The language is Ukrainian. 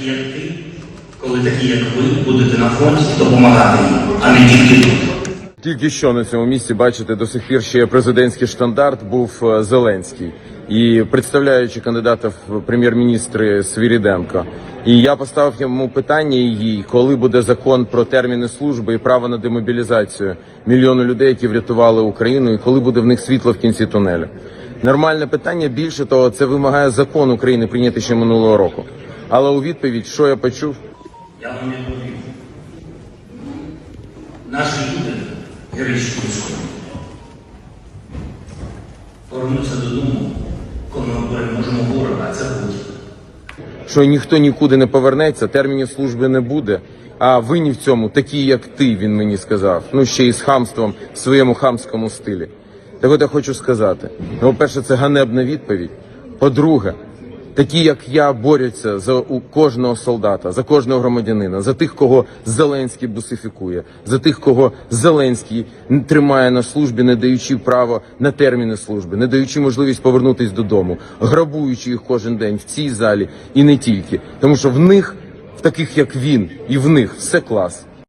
такі як ти, коли такі як ви будете на фронті допомагати їм, а не тільки тут. Тільки що на цьому місці бачите, до сих пір ще президентський штандарт був е, Зеленський і представляючи кандидата в прем'єр-міністри Свіріденко. І я поставив йому питання їй, коли буде закон про терміни служби і право на демобілізацію мільйону людей, які врятували Україну, і коли буде в них світло в кінці тунелю. Нормальне питання. Більше того, це вимагає закон України прийняти ще минулого року. Але у відповідь, що я почув? Я вам відповім. Наші люди, героїчні військові, повернуться додому, коли ми переможемо ворога, а це буде. що ніхто нікуди не повернеться, термінів служби не буде. А винні в цьому такі, як ти, він мені сказав. Ну ще й з хамством в своєму хамському стилі. Так от я хочу сказати: ну, по-перше, це ганебна відповідь. По-друге, такі, як я, борються за у кожного солдата, за кожного громадянина, за тих, кого Зеленський бусифікує, за тих, кого Зеленський тримає на службі, не даючи право на терміни служби, не даючи можливість повернутись додому, грабуючи їх кожен день в цій залі і не тільки, тому що в них, в таких як він, і в них все клас.